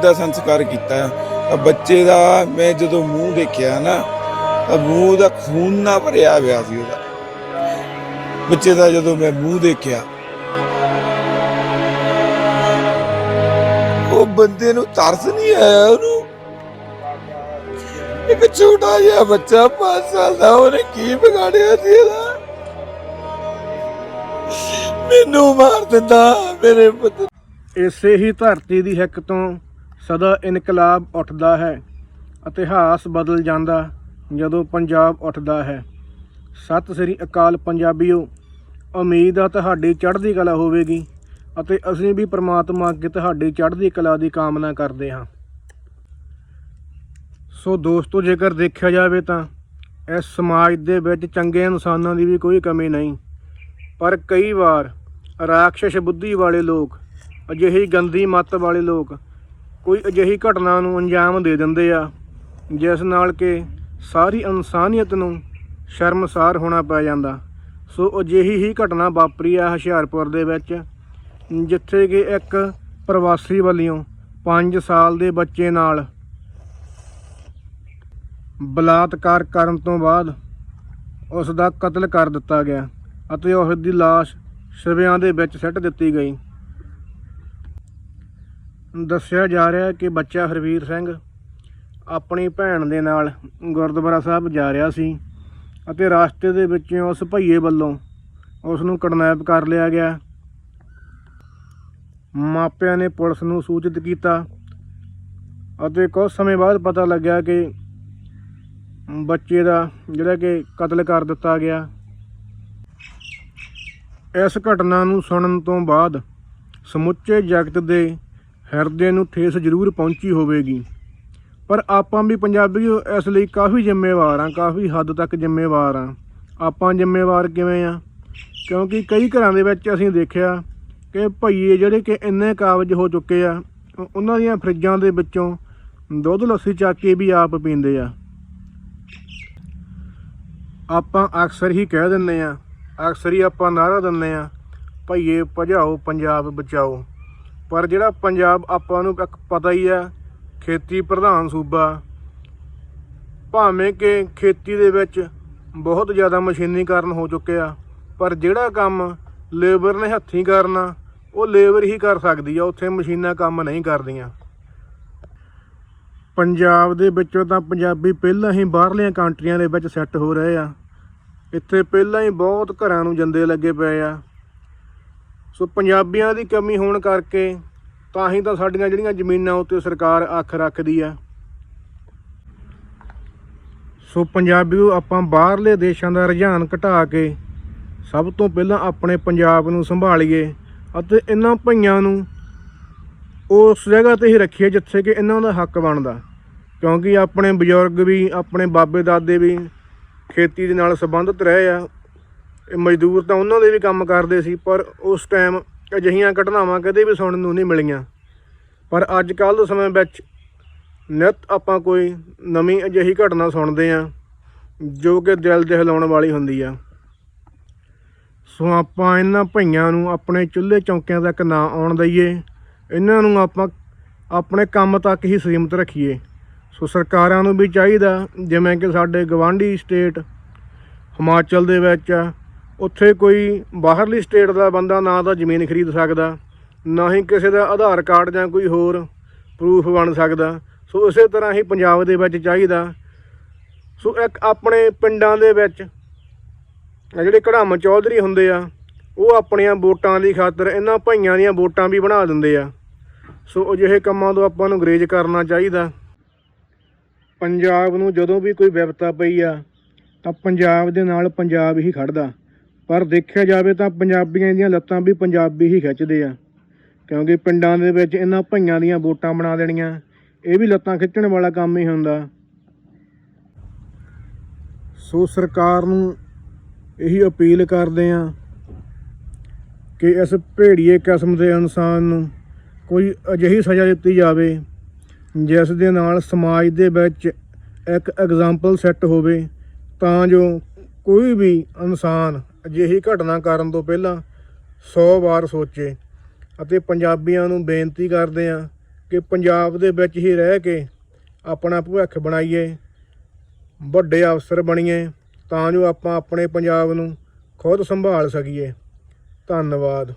ਦਾ ਸੰਸਕਾਰ ਕੀਤਾ। ਤਾਂ ਬੱਚੇ ਦਾ ਮੈਂ ਜਦੋਂ ਮੂੰਹ ਦੇਖਿਆ ਨਾ, ਤਾਂ ਮੂੰਹ ਦਾ ਖੂਨ ਨਾ ਭਰਿਆ ਹੋਇਆ ਸੀ ਉਹਦਾ। ਬੱਚੇ ਦਾ ਜਦੋਂ ਮੈਂ ਮੂੰਹ ਦੇਖਿਆ, ਉਹ ਬੰਦੇ ਨੂੰ ਤਰਸ ਨਹੀਂ ਆਇਆ ਉਹਨੂੰ। ਇੱਕ ਛੋਟਾ ਜਿਹਾ ਬੱਚਾ 5 ਸਾਲ ਦਾ, ਉਹਨੇ ਕੀ ਵਿਗਾੜਿਆ ਸੀ ਇਹਦਾ? ਮੈਨੂੰ ਮਾਰ ਦਿੰਦਾ ਮੇਰੇ ਪੁੱਤ। ਇਸੇ ਹੀ ਧਰਤੀ ਦੀ ਹਿੱਕ ਤੋਂ ਸਦਾ ਇਨਕਲਾਬ ਉੱਠਦਾ ਹੈ, ਇਤਿਹਾਸ ਬਦਲ ਜਾਂਦਾ ਜਦੋਂ ਪੰਜਾਬ ਉੱਠਦਾ ਹੈ। ਸਤਿ ਸ੍ਰੀ ਅਕਾਲ ਪੰਜਾਬੀਓ, ਉਮੀਦ ਆ ਤੁਹਾਡੀ ਚੜ੍ਹਦੀ ਕਲਾ ਹੋਵੇਗੀ ਅਤੇ ਅਸੀਂ ਵੀ ਪ੍ਰਮਾਤਮਾ ਅੱਗੇ ਤੁਹਾਡੀ ਚੜ੍ਹਦੀ ਕਲਾ ਦੀ ਕਾਮਨਾ ਕਰਦੇ ਹਾਂ। ਸੋ ਦੋਸਤੋ, ਜੇਕਰ ਦੇਖਿਆ ਜਾਵੇ ਤਾਂ ਇਸ ਸਮਾਜ ਦੇ ਵਿੱਚ ਚੰਗੇ ਇਨਸਾਨਾਂ ਦੀ ਵੀ ਕੋਈ ਕਮੀ ਨਹੀਂ, ਪਰ ਕਈ ਵਾਰ ਰਾਖਸ਼ ਬੁੱਧੀ ਵਾਲੇ ਲੋਕ, ਅਜਿਹੀ ਗੰਦੀ ਮੱਤ ਵਾਲੇ ਲੋਕ ਕੋਈ ਅਜਿਹੀ ਘਟਨਾ ਨੂੰ ਅੰਜਾਮ ਦੇ ਦਿੰਦੇ ਆ, ਜਿਸ ਨਾਲ ਕਿ ਸਾਰੀ ਇਨਸਾਨੀਅਤ ਨੂੰ ਸ਼ਰਮਸਾਰ ਹੋਣਾ ਪੈ ਜਾਂਦਾ। ਸੋ ਅਜਿਹੀ ਹੀ ਘਟਨਾ ਵਾਪਰੀ ਆ ਹੁਸ਼ਿਆਰਪੁਰ ਦੇ ਵਿੱਚ, ਜਿੱਥੇ ਕਿ ਇੱਕ ਪ੍ਰਵਾਸੀ ਵੱਲੋਂ 5 ਸਾਲ ਦੇ ਬੱਚੇ ਨਾਲ ਬਲਾਤਕਾਰ ਕਰਨ ਤੋਂ ਬਾਅਦ ਉਸ ਦਾ ਕਤਲ ਕਰ ਦਿੱਤਾ ਗਿਆ ਅਤੇ ਉਸ ਦੀ ਲਾਸ਼ ਸ਼ਵਿਆਂ ਦੇ ਵਿੱਚ ਸਿੱਟ ਦਿੱਤੀ ਗਈ। ਦੱਸਿਆ ਜਾ ਰਿਹਾ ਕਿ ਬੱਚਾ ਹਰਵੀਰ ਸਿੰਘ ਆਪਣੀ ਭੈਣ ਦੇ ਨਾਲ ਗੁਰਦੁਆਰਾ ਸਾਹਿਬ ਜਾ ਰਿਹਾ ਸੀ ਅਤੇ ਰਸਤੇ ਦੇ ਵਿੱਚ ਉਸ ਭਈਏ ਵੱਲੋਂ ਉਸ ਨੂੰ ਕਿਡਨੈਪ ਕਰ ਲਿਆ ਗਿਆ। ਮਾਪਿਆਂ ਨੇ ਪੁਲਿਸ ਨੂੰ ਸੂਚਿਤ ਕੀਤਾ ਅਤੇ ਕੁਝ ਸਮੇਂ ਬਾਅਦ ਪਤਾ ਲੱਗਿਆ ਕਿ ਬੱਚੇ ਦਾ ਜਿਹੜਾ ਕਿ ਕਤਲ ਕਰ ਦਿੱਤਾ ਗਿਆ। ਇਸ ਘਟਨਾ ਨੂੰ ਸੁਣਨ ਤੋਂ ਬਾਅਦ ਸਮੁੱਚੇ ਜਗਤ ਦੇ ਹਿਰਦੇ ਨੂੰ ਠੇਸ ਜ਼ਰੂਰ ਪਹੁੰਚੀ ਹੋਵੇਗੀ। ਪਰ ਆਪਾਂ ਵੀ ਪੰਜਾਬੀ ਇਸ ਲਈ ਕਾਫੀ ਜ਼ਿੰਮੇਵਾਰ ਹਾਂ, ਕਾਫੀ ਹੱਦ ਤੱਕ ਜ਼ਿੰਮੇਵਾਰ ਹਾਂ। ਆਪਾਂ ਜ਼ਿੰਮੇਵਾਰ ਕਿਵੇਂ ਆ ਕਿਉਂਕਿ ਕਈ ਘਰਾਂ ਦੇ ਵਿੱਚ ਅਸੀਂ ਦੇਖਿਆ ਕਿ ਭਈਏ ਜਿਹੜੇ ਕਿ ਇੰਨੇ ਕਾਬਜ ਹੋ ਚੁੱਕੇ ਆ ਉਹਨਾਂ ਦੀਆਂ ਫਰਿੱਜਾਂ ਦੇ ਵਿੱਚੋਂ ਦੁੱਧ ਲੱਸੀ ਚੱਕ ਕੇ ਵੀ ਆਪ ਪੀਂਦੇ ਆ। ਆਪਾਂ ਅਕਸਰ ਹੀ ਕਹਿ ਦਿੰਨੇ ਆ ਅਕਸਰ ਹੀ ਆਪਾਂ ਨਾਰਾ ਦਿੰਨੇ ਆ ਭਈਏ ਭਜਾਓ, ਪੰਜਾਬ ਬਚਾਓ। ਪਰ ਜਿਹੜਾ ਪੰਜਾਬ ਆਪਾਂ ਨੂੰ ਇੱਕ ਪਤਾ ਹੀ ਆ, ਖੇਤੀ ਪ੍ਰਧਾਨ ਸੂਬਾ, ਭਾਵੇਂ ਕਿ ਖੇਤੀ ਦੇ ਵਿੱਚ ਬਹੁਤ ਜ਼ਿਆਦਾ ਮਸ਼ੀਨੀਕਰਨ ਹੋ ਚੁੱਕਿਆ ਪਰ ਜਿਹੜਾ ਕੰਮ ਲੇਬਰ ਨੇ ਹੱਥੀਂ ਕਰਨਾ, ਉਹ ਲੇਬਰ ਹੀ ਕਰ ਸਕਦੀ ਆ, ਉੱਥੇ ਮਸ਼ੀਨਾਂ ਕੰਮ ਨਹੀਂ ਕਰਦੀਆਂ। ਪੰਜਾਬ ਦੇ ਵਿੱਚੋਂ ਤਾਂ ਪੰਜਾਬੀ ਪਹਿਲਾਂ ਹੀ ਬਾਹਰਲੀਆਂ ਕੰਟਰੀਆਂ ਦੇ ਵਿੱਚ ਸੈੱਟ ਹੋ ਰਹੇ ਆ। ਇੱਥੇ ਪਹਿਲਾਂ ਹੀ ਬਹੁਤ ਘਰਾਂ ਨੂੰ ਜੰਦੇ ਲੱਗੇ ਪਏ ਆ। ਸੋ ਪੰਜਾਬੀਆਂ ਦੀ ਕਮੀ ਹੋਣ ਕਰਕੇ ਤਾਂ ਹੀ ਤਾਂ ਸਾਡੀਆਂ ਜਿਹੜੀਆਂ ਜ਼ਮੀਨਾਂ ਉੱਤੇ ਸਰਕਾਰ ਅੱਖ ਰੱਖਦੀ ਆ। ਸੋ ਪੰਜਾਬੀਓ, ਆਪਾਂ ਬਾਹਰਲੇ ਦੇਸ਼ਾਂ ਦਾ ਰੁਝਾਨ ਘਟਾ ਕੇ ਸਭ ਤੋਂ ਪਹਿਲਾਂ ਆਪਣੇ ਪੰਜਾਬ ਨੂੰ ਸੰਭਾਲੀਏ ਅਤੇ ਇਹਨਾਂ ਭਈਆਂ ਨੂੰ ਉਸ ਜਗ੍ਹਾ ਤੇ ਹੀ ਰੱਖੀਏ ਜਿੱਥੇ ਕਿ ਇਹਨਾਂ ਦਾ ਹੱਕ ਬਣਦਾ। ਕਿਉਂਕਿ ਆਪਣੇ ਬਜ਼ੁਰਗ ਵੀ, ਆਪਣੇ ਬਾਬੇ ਦਾਦੇ ਵੀ ਖੇਤੀ ਦੇ ਨਾਲ ਸੰਬੰਧਿਤ ਰਹੇ ਆ। ਮਜ਼ਦੂਰ ਤਾਂ ਉਹਨਾਂ ਦੇ ਵੀ ਕੰਮ ਕਰਦੇ ਸੀ, ਪਰ ਉਸ ਟਾਈਮ ਅਜਿਹੀਆਂ ਘਟਨਾਵਾਂ ਕਦੇ ਵੀ ਸੁਣਨ ਨੂੰ ਨਹੀਂ ਮਿਲੀਆਂ। ਪਰ ਅੱਜ ਕੱਲ੍ਹ ਦੇ ਸਮੇਂ ਵਿੱਚ ਨਿਤ ਆਪਾਂ ਕੋਈ ਨਵੀਂ ਅਜਿਹੀ ਘਟਨਾ ਸੁਣਦੇ ਆ ਜੋ ਕਿ ਦਿਲ ਦਹਿਲਾਉਣ ਵਾਲੀ ਹੁੰਦੀ ਆ। ਸੋ ਆਪਾਂ ਇਹਨਾਂ ਭਈਆਂ ਨੂੰ ਆਪਣੇ ਚੁੱਲ੍ਹੇ ਚੌਂਕਿਆਂ ਤੱਕ ਨਾ ਆਉਣ ਦਈਏ, ਇਹਨਾਂ ਨੂੰ ਆਪਾਂ ਆਪਣੇ ਕੰਮ ਤੱਕ ਹੀ ਸੀਮਤ ਰੱਖੀਏ। ਸੋ ਸਰਕਾਰਾਂ ਨੂੰ ਵੀ ਚਾਹੀਦਾ, ਜਿਵੇਂ ਕਿ ਸਾਡੇ ਗਵਾਂਢੀ ਸਟੇਟ ਹਿਮਾਚਲ ਦੇ ਵਿੱਚ ਉੱਥੇ ਕੋਈ ਬਾਹਰਲੀ ਸਟੇਟ ਦਾ ਬੰਦਾ ਨਾ ਤਾਂ ਜ਼ਮੀਨ ਖਰੀਦ ਸਕਦਾ, ਨਾ ਹੀ ਕਿਸੇ ਦਾ ਆਧਾਰ ਕਾਰਡ ਜਾਂ ਕੋਈ ਹੋਰ ਪ੍ਰੂਫ ਬਣ ਸਕਦਾ। ਸੋ ਇਸੇ ਤਰ੍ਹਾਂ ਹੀ ਪੰਜਾਬ ਦੇ ਵਿੱਚ ਚਾਹੀਦਾ। ਸੋ ਇੱਕ ਆਪਣੇ ਪਿੰਡਾਂ ਦੇ ਵਿੱਚ ਜਿਹੜੇ ਕੜਾਮ ਚੌਧਰੀ ਹੁੰਦੇ ਆ, ਉਹ ਆਪਣੀਆਂ ਵੋਟਾਂ ਦੀ ਖਾਤਰ ਇਹਨਾਂ ਭਾਈਆਂ ਦੀਆਂ ਵੋਟਾਂ ਵੀ ਬਣਾ ਦਿੰਦੇ ਆ। ਸੋ ਅਜਿਹੇ ਕੰਮਾਂ ਤੋਂ ਆਪਾਂ ਨੂੰ ਗਰੇਜ ਕਰਨਾ ਚਾਹੀਦਾ। ਪੰਜਾਬ ਨੂੰ ਜਦੋਂ ਵੀ ਕੋਈ ਵਿਪਤਾ ਪਈ ਆ, ਤਾਂ ਪੰਜਾਬ ਦੇ ਨਾਲ ਪੰਜਾਬ ਹੀ ਖੜਦਾ ਪਰ ਦੇਖਿਆ ਜਾਵੇ ਤਾਂ ਪੰਜਾਬੀਆਂ ਦੀਆਂ ਲੱਤਾਂ ਵੀ ਪੰਜਾਬੀ ਹੀ ਖਿੱਚਦੇ ਆ। ਕਿਉਂਕਿ ਪਿੰਡਾਂ ਦੇ ਵਿੱਚ ਇਹਨਾਂ ਭਈਆਂ ਦੀਆਂ ਵੋਟਾਂ ਬਣਾ ਦੇਣੀਆਂ, ਇਹ ਵੀ ਲੱਤਾਂ ਖਿੱਚਣ ਵਾਲਾ ਕੰਮ ਹੀ ਹੁੰਦਾ। ਸੋ ਸਰਕਾਰ ਨੂੰ ਇਹੀ ਅਪੀਲ ਕਰਦੇ ਆ ਕਿ ਇਸ ਭੇੜੀਏ ਕਿਸਮ ਦੇ ਇਨਸਾਨ ਨੂੰ ਕੋਈ ਅਜਿਹੀ ਸਜ਼ਾ ਦਿੱਤੀ ਜਾਵੇ, ਜਿਸ ਦੇ ਨਾਲ ਸਮਾਜ ਦੇ ਵਿੱਚ ਇੱਕ ਐਗਜ਼ਾਮਪਲ ਸੈੱਟ ਹੋਵੇ, ਤਾਂ ਜੋ ਕੋਈ ਵੀ ਇਨਸਾਨ ਅਜਿਹੀ ਘਟਨਾ ਕਰਨ ਤੋਂ ਪਹਿਲਾਂ 100 ਵਾਰ ਸੋਚੇ ਅਤੇ ਪੰਜਾਬੀਆਂ ਨੂੰ ਬੇਨਤੀ ਕਰਦੇ ਹਾਂ ਕਿ ਪੰਜਾਬ ਦੇ ਵਿੱਚ ਹੀ ਰਹਿ ਕੇ ਆਪਣਾ ਭਵਿੱਖ ਬਣਾਈਏ, ਵੱਡੇ ਅਫਸਰ ਬਣੀਏ ਤਾਂ ਜੋ ਆਪਾਂ ਆਪਣੇ ਪੰਜਾਬ ਨੂੰ ਖੁਦ ਸੰਭਾਲ ਸਕੀਏ। ਧੰਨਵਾਦ।